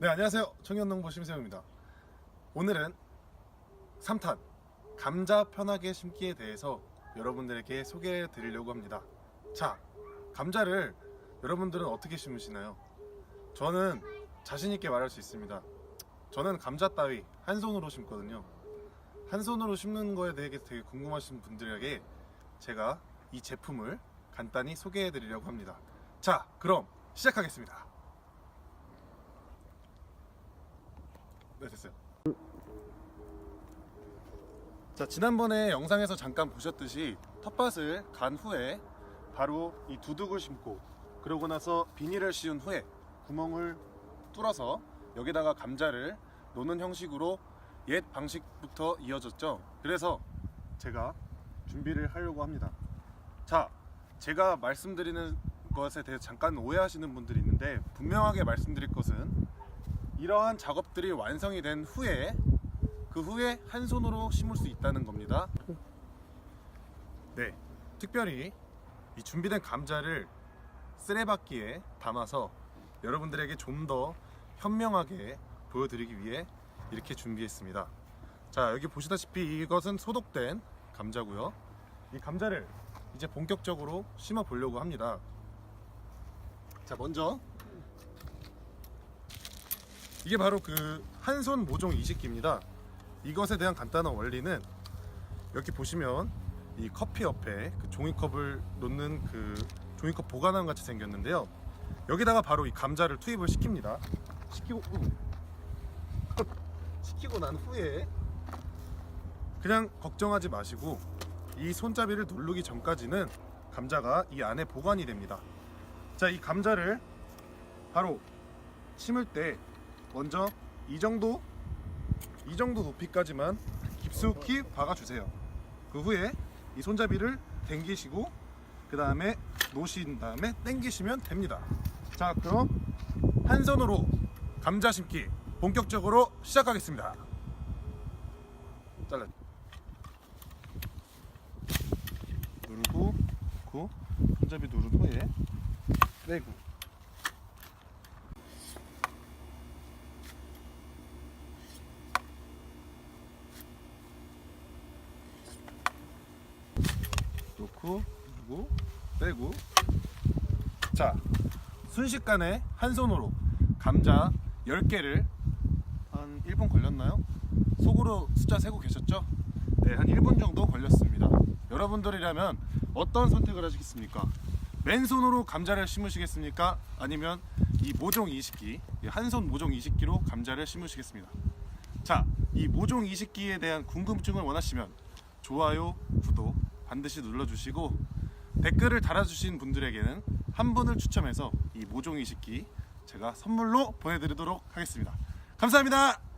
네 안녕하세요. 청년농부 심세우입니다. 오늘은 3탄 감자 편하게 심기에 대해서 여러분들에게 소개해 드리려고 합니다. 자 감자를 여러분들은 어떻게 심으시나요? 저는 자신 있게 말할 수 있습니다. 저는 감자 따위 한 손으로 심거든요. 한 손으로 심는 거에 대해 되게 궁금하신 분들에게 제가 이 제품을 간단히 소개해 드리려고 합니다. 자 그럼 시작하겠습니다 네 됐어요. 자 지난번에 영상에서 잠깐 보셨듯이 텃밭을 간 후에 바로 이 두둑을 심고 그러고 나서 비닐을 씌운 후에 구멍을 뚫어서 여기다가 감자를 놓는 형식으로 옛 방식부터 이어졌죠. 그래서 제가 준비를 하려고 합니다. 자 제가 말씀드리는 것에 대해 잠깐 오해하시는 분들이 있는데 분명하게 말씀드릴 것은 이러한 작업들이 완성이 된 후에 그 후에 한 손으로 심을 수 있다는 겁니다. 네, 특별히 이 준비된 감자를 쓰레받기에 담아서 여러분들에게 좀 더 현명하게 보여드리기 위해 이렇게 준비했습니다. 자, 여기 보시다시피 이것은 소독된 감자고요. 이 감자를 이제 본격적으로 심어 보려고 합니다. 자, 먼저 이게 바로 그 한손 모종 이식기입니다. 이것에 대한 간단한 원리는 여기 보시면 이 커피 옆에 그 종이컵을 놓는 그 종이컵 보관함 같이 생겼는데요. 여기다가 바로 이 감자를 투입을 시킵니다. 시키고 시키고 난 후에 그냥 걱정하지 마시고 이 손잡이를 누르기 전까지는 감자가 이 안에 보관이 됩니다. 자, 이 감자를 바로 심을 때 먼저 이 정도 이 정도 높이까지만 깊숙이 박아주세요. 그 후에 이 손잡이를 당기시고 그 다음에 놓으신 다음에 당기시면 됩니다. 자 그럼 한 손으로 감자 심기 본격적으로 시작하겠습니다. 잘라. 누르고 고 손잡이 누른 후에 빼고 놓고 누르고 빼고 자 순식간에 한 손으로 감자 10개를 한 1분 걸렸나요? 속으로 숫자 세고 계셨죠? 네, 한 1분 정도 걸렸습니다. 여러분들이라면 어떤 선택을 하시겠습니까? 맨손으로 감자를 심으시겠습니까? 아니면 이 모종 이식기, 한 손 모종 이식기로 감자를 심으시겠습니다. 자, 이 모종 이식기에 대한 궁금증을 원하시면 좋아요, 구독 반드시 눌러주시고 댓글을 달아주신 분들에게는 한 분을 추첨해서 이 모종 이식기 제가 선물로 보내드리도록 하겠습니다. 감사합니다.